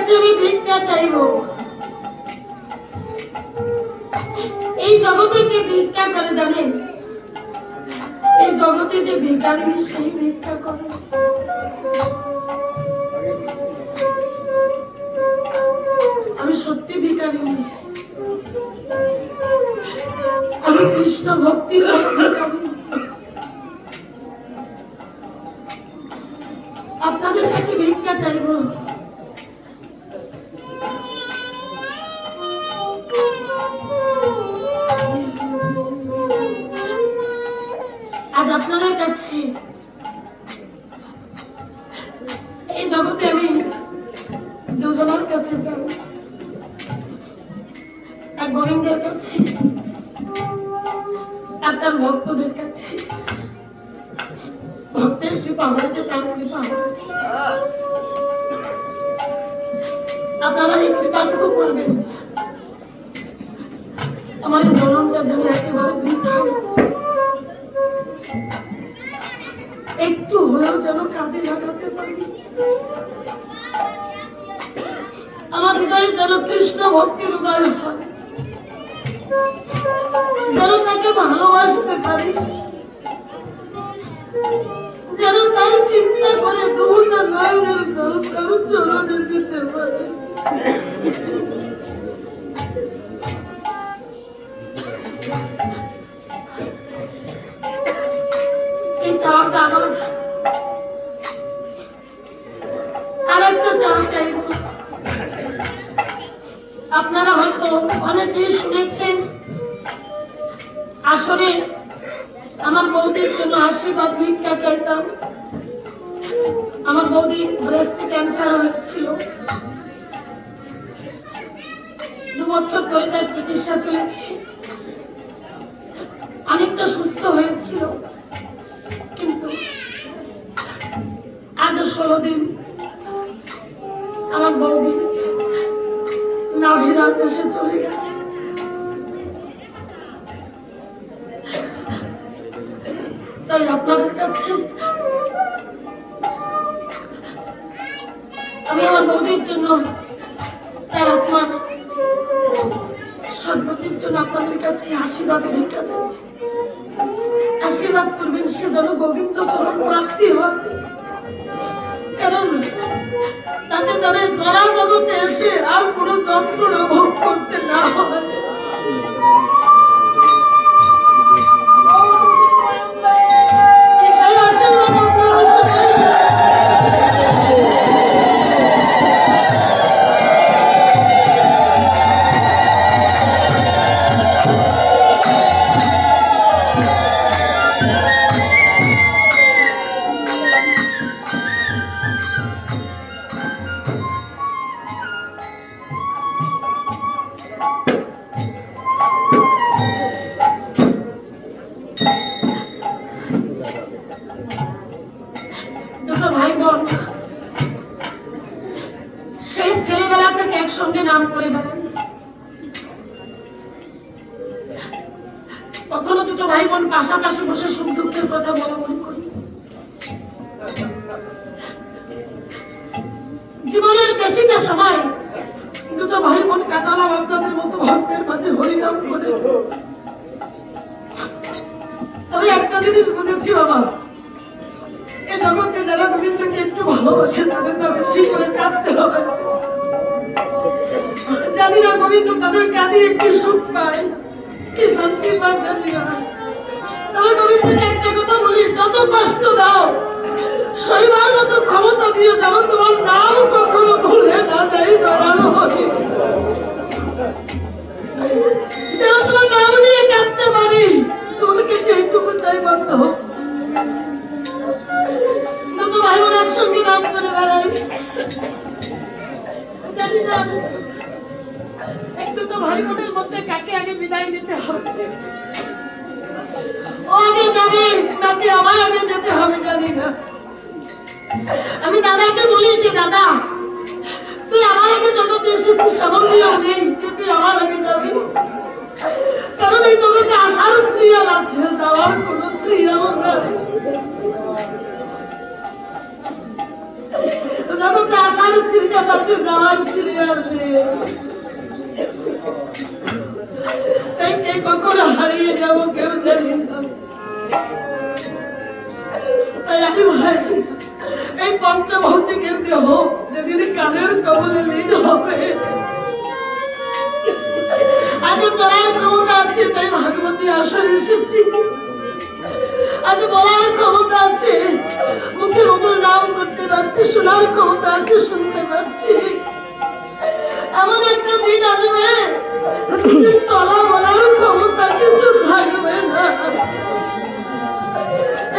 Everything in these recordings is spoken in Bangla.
কাছে ভিক্ষা চাইব। এই জগতে কে ভিক্ষা করে জানেন? এই জগতে যে ভিক্ষারি সেই ভিক্ষা করে। আমি সত্যি নই। আমি কৃষ্ণ ভক্তি আপনাদের কাছে ভিক্ষা চাইব। আজ আপনাদের কাছে এই জগতে আমি দুজনের কাছে যাব এক গোবিন্দের কাছে আর তার ভক্তদের কাছে। ভক্তের কৃপা হয়েছে, তার কৃপা আপনারা এই কৃপাটুকু করবেন। আমার এই জনমটা যেন একেবারে বৃথা হয়ে একটু হলেও যেন কাজে লাগাতে পারি। আমার হৃদয়ে যেন কৃষ্ণ ভক্তির উদয় হয়। যেন তাকে ভালোবাসতে পারি। যেন তার চিন্তা করে দূরটা নয়নের জল চরণে দিতে পারে। আমার বৌদি নাভিরার দেশে চলে গেছে। তাই আপনাদের কাছে আমি আমার বৌদির জন্য তার আত্মার সদ্গতির জন্য আপনাদের কাছে আশীর্বাদ ভিক্ষা চাচ্ছি। আশীর্বাদ করবেন সে যেন গোবিন্দ চরণ প্রাপ্তি হয়। তাকে তারা জরা জগতে এসে আর কোনো যন্ত্রণা ভোগ করতে না হয়। জীবনের বেশিটা সময় দুটো ভাই বোন কাটালাম আপনাদের মতো ভক্তের মাঝে হরিনাম করে। তবে একটা জিনিস বুঝেছি বাবা, এ জগতে যারা গোবিন্দকে একটু ভালোবাসে, তাদের না বেশি করে কাঁদতে হবে। জানি না গোবিন্দ তাদের কাঁদিয়ে একটু সুখ পায়, কি শান্তি পায়, জানি না। তবে গোবিন্দকে একটা কথা বলি, যত কষ্ট দাও শৈবার মতো ক্ষমতা দিও যেমন তোমার নাম কখনো ভুলে না যাই দয়ালু নিয়ে কাঁদতে পারি সেইটুকু ভাই একসঙ্গে নাম করে বেড়াই। জানি না এক দুটো ভাই মধ্যে কাকে আগে বিদায় নিতে হবে। ও আগে যাবে নাকি আমার আগে যেতে হবে, জানি না। আমি দাদাকে বলেছি, দাদা, তুই আমার আগে জগতে এসেছিস নিয়ম নেই, যে তুই আমার আগে যাবি। কারণ এই জগতে আসার সিরিয়াল আছে, যাওয়ার কোনো সিরিয়াল নাই। কে কখনো হারিয়ে যাব কেউ জানি তাই আমি ভাই, এই পঞ্চভৌতিকের দেহ যেদিন কানের কবলে লীন হবে। আজ চলার ক্ষমতা আছে, তাই ভাগবতী আসন এসেছি। আজ বলার ক্ষমতা আছে মুখে মতো নাম করতে পারছি, শোনার ক্ষমতা আছে, শুনতে পাচ্ছি এমন একটা দিন আসবে চলা বলার ক্ষমতা কিছু থাকবে না।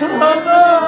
Subhanallah.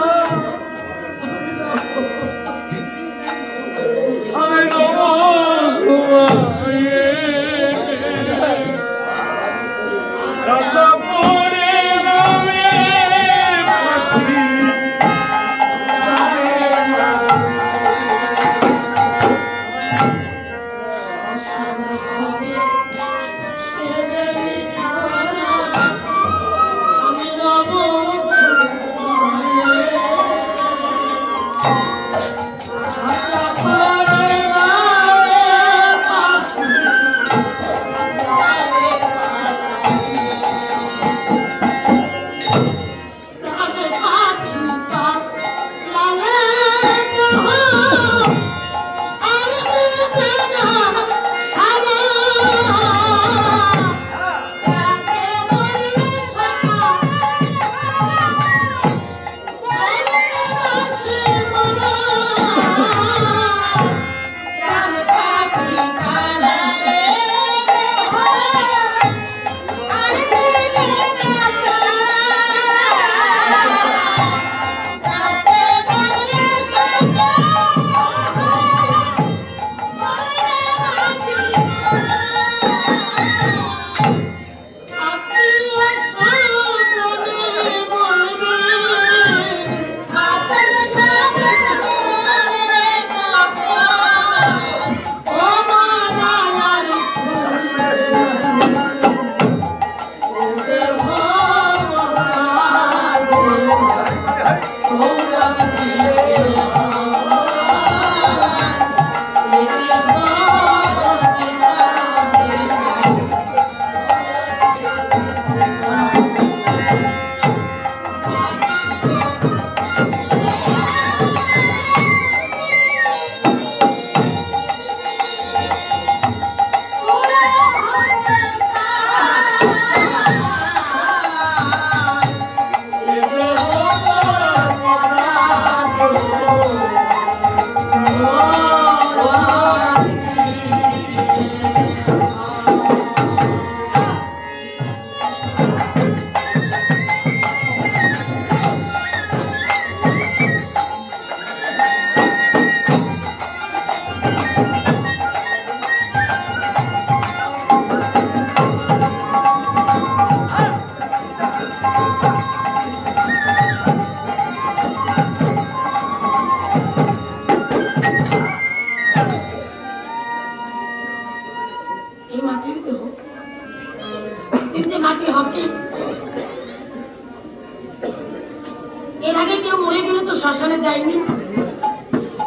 আগে কেউ মরে গেলে তো শ্মশানে যায়নি।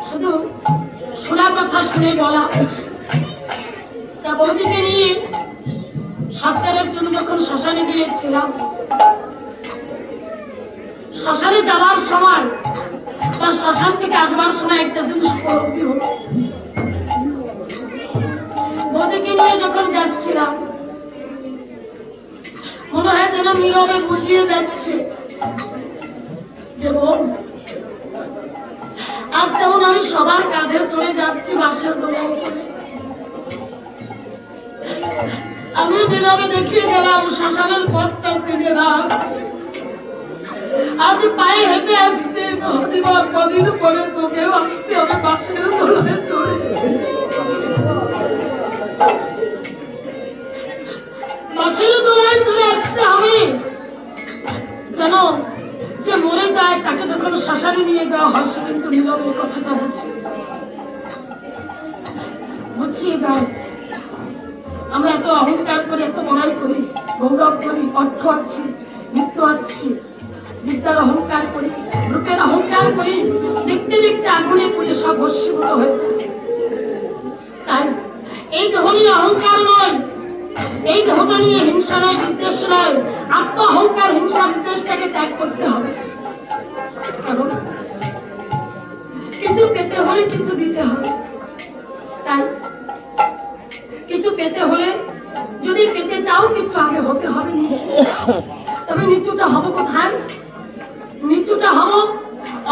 শুধু শোনা কথা শুনে বলা। তা বৌদিকে নিয়ে সৎকারের জন্য যখন শ্মশানে গিয়েছিলাম, শ্মশানে যাওয়ার সময় বা শ্মশান থেকে আসবার সময় একটা জিনিস উপলব্ধি হলো। বৌদিকে নিয়ে যখন যাচ্ছিলাম, মনে হয় যেন নীরবে বুঝিয়ে যাচ্ছে। বোন আজ যেমন আমি সবার কাঁধে চলে যাচ্ছি বাসের করে। আমি নীরবে দেখিয়ে গেলাম, শ্মশানের পথটা চিনে আজ পায়ে হেঁটে আসতে দিবার কদিন পরে তোকেও আসতে হবে বাসের দোলায় চড়ে। বাসের দোলায় চলে আসতে হবে। জানো যে মরে যায়, তাকে যখন শ্মশানে নিয়ে যাওয়া হয়, সে কিন্তু নীরবে কথাটা বুঝিয়ে বুঝিয়ে যায় আমরা এত অহংকার করি, এত বড়াই করি, গৌরব করি, অর্থ আছি মৃত্যু আছে, বিদ্যার অহংকার করি, রূপের অহংকার করি, দেখতে দেখতে আগুনে পুড়ে সব ভস্মীভূত হয়েছে। তাই, এই নিয়ে অহংকার নয় এই দেহটা নিয়ে হিংসা নয়, বিদ্বেষ নয়। আত্মহংকার, হিংসা, বিদ্বেষটাকে ত্যাগ করতে হবে। কিছু পেতে হলে কিছু দিতে হবে। তাই কিছু পেতে হলে যদি পেতে চাও, কিছু আগে হতে হবে তবে নিচুটা হব কোথায়? নিচুটা হব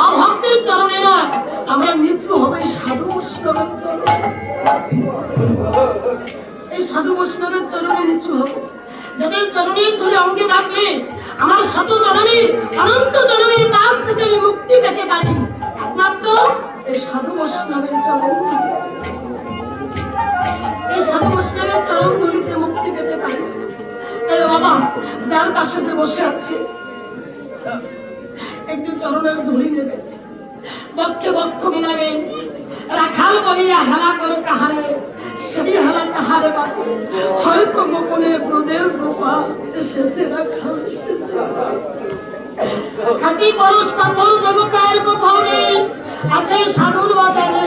অভক্তের চরণে নয়। আমরা নিচু হবে সাধু বৈষ্ণবের এই সাধু বৈষ্ণবের চরণে নিচু হব যাদের চরণের ধরে অঙ্গে রাখলে আমার শত জনমের অনন্ত জনমের পাপ থেকে আমি মুক্তি পেতে পারি। একমাত্র এই সাধু বৈষ্ণবের চরণ। এই সাধু বৈষ্ণবের চরণ ধরিতে মুক্তি পেতে পারি। তাই বাবা, যার পাশে বসে আছে, একটু চরণের ধরি নেবে। বক্ষে বক্ষ মিলাবেন রাখাল বলিয়া হেলা করো কাহারে সেই হেলা কাহারে বাঁচে। হয়তো গোপনে ব্রজের গোপাল এসেছে রাখাল খাটি পরশ পাথর জগতের কোথাও নেই আছে সাধুর বাজারে।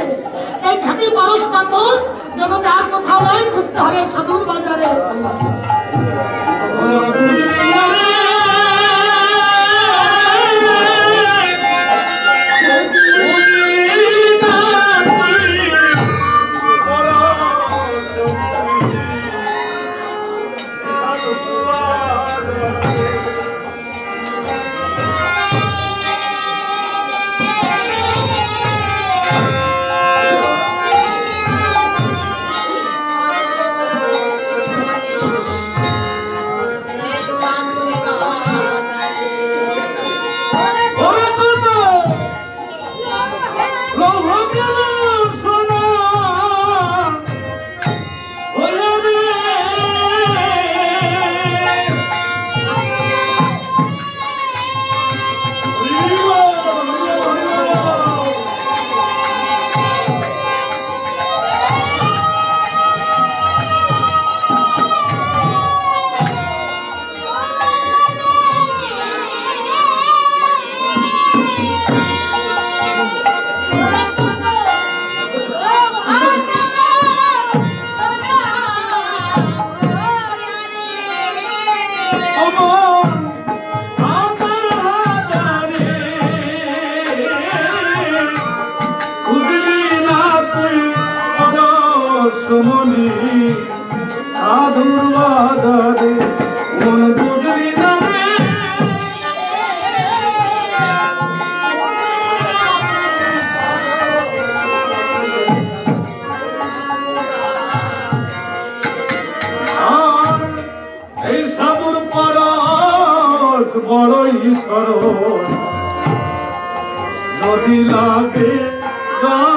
এই খাটি পরশ পাথর জগতে আর কোথাও নয় খুঁজতে হবে সাধুর বাজারে। বড়ই সরল। যদি লাগে গায়,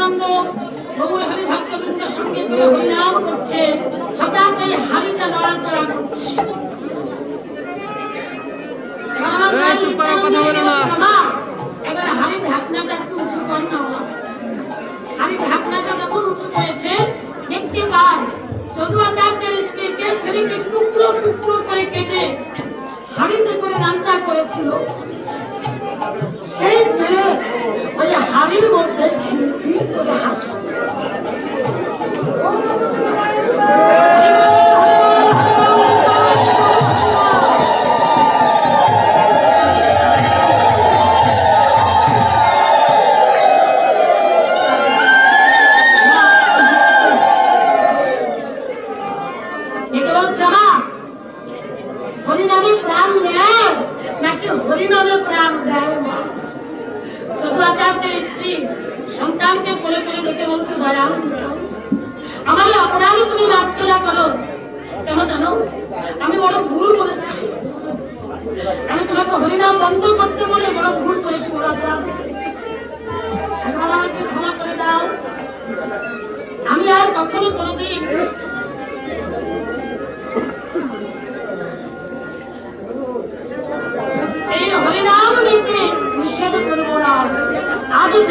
নিত্যানন্দ প্রভুর হরি ভক্তবৃন্দের সঙ্গে করে হরিনাম করছে। হঠাৎ এই হাড়িটা নড়াচড়া করছে এবার হাড়ির ঢাকনাটা একটু উঁচু কর না। হাড়ির ঢাকনাটা যখন উঁচু করেছে। দেখতে পান যদুয়াচার্যের স্ত্রী ছেলেকে টুকরো টুকরো করে কেটে হাড়িতে করে রান্না করেছিল। সেই ছেলে ওই হাড়ির মধ্যে খিলখিল করে হাসছে।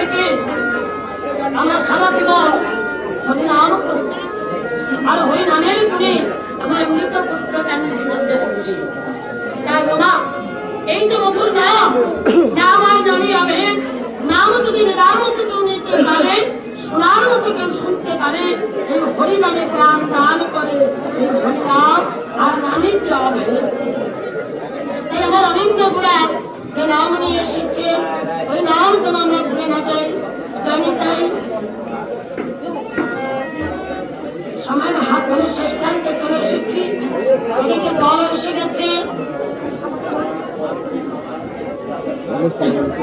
থেকে আমরা সারা জীবন হরিনাম আর হরিনামের গুণে আমার মৃত পুত্রকে আমি ঘৃণা যাচ্ছি তাই বাবা এই যে মধুর নাম নাম আর নামই হবে নাম যদি নেবার মতো কেউ নিতে পারে, শোনার মতো কেউ শুনতে পারে, এই হরিনামে প্রাণ দান করে এই হরিনাম আর নামই যে হবে। তাই আমার অনিন্দগুলা যে নাম নিয়ে এসেছে, ওই নাম যেন আমরা ভুলে না যাই, জানি তাই সময়ের হাত ধরে শেষ প্রান্তে চলে এসেছি, এদিকে দল এসে গেছে Thank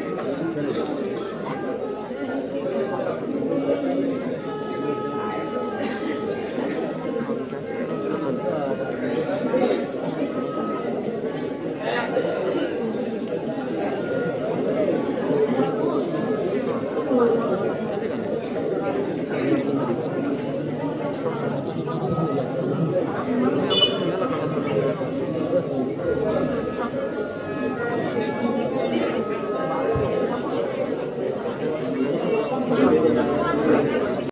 you.